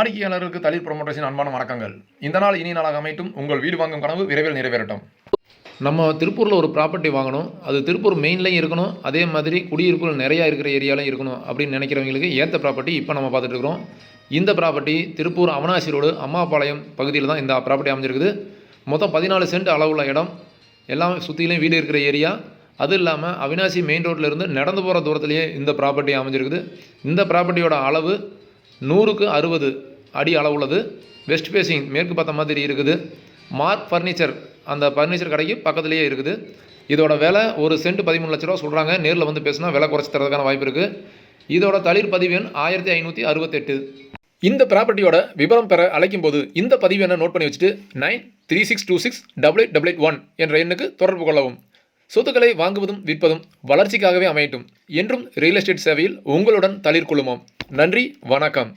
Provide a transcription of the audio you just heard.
வாடிக்கையாளருக்கு தலித் ப்ரொமோட்டர்ஸின் அன்பான வணக்கங்கள். இந்த நாள் இனி நாளாக அமைட்டும் உங்கள் வீடு வாங்கும் கனவு விரைவில் நிறைவேறட்டும். நம்ம திருப்பூரில் ஒரு ப்ராப்பர்ட்டி வாங்கணும். அது திருப்பூர் மெயின்லையும் இருக்கணும். அதே மாதிரி குடியிருப்புகள் நிறையா இருக்கிற ஏரியாலையும் இருக்கணும் அப்படின்னு நினைக்கிறவங்களுக்கு ஏற்ற ப்ராப்பர்ட்டி இப்போ நம்ம பார்த்துட்டு இருக்கிறோம். இந்த ப்ராப்பர்ட்டி திருப்பூர் அவனாசி ரோடு அம்மாபாளையம் பகுதியில் தான் இந்த ப்ராப்பர்ட்டி அமைஞ்சிருக்குது. மொத்தம் பதினாலு சென்ட் அளவுள்ள இடம். எல்லாம் சுற்றிலையும் வீடு இருக்கிற ஏரியா அது இல்லாமல் அவினாசி மெயின் ரோட்லேருந்து நடந்து போகிற தூரத்துலேயே இந்த ப்ராப்பர்ட்டி அமைஞ்சிருக்குது. இந்த ப்ராப்பர்ட்டியோட அளவு நூறுக்கு அறுபது. அடி அளவுள்ளது. வெஸ்ட் பேசிங் மேற்கு பார்த்த மாதிரி இருக்குது. மார்க் ஃபர்னிச்சர் அந்த ஃபர்னிச்சர் கடைக்கு பக்கத்துலேயே இருக்குது. இதோட விலை ஒரு சென்ட் பதிமூணு லட்ச ரூபா சொல்கிறாங்க நேரில் வந்து பேசினா விலை குறைச்சி தரதுக்கான வாய்ப்பு இருக்குது இதோட தளிர் பதிவு எண் ஆயிரத்தி ஐநூற்றி அறுபத்தெட்டு. இந்த ப்ராப்பர்ட்டியோட விவரம் பெற அழைக்கும் போது இந்த பதிவு எண்ணை நோட் பண்ணி வச்சுட்டு nine three six two six double eight double eight one என்ற எண்ணுக்கு தொடர்பு கொள்ளவும். சொத்துக்களை வாங்குவதும் விற்பதும் வளர்ச்சிக்காகவே அமையட்டும் என்றும் ரியல் எஸ்டேட் சேவையில் உங்களுடன் தளிர் குழுமம் நன்றி வணக்கம்.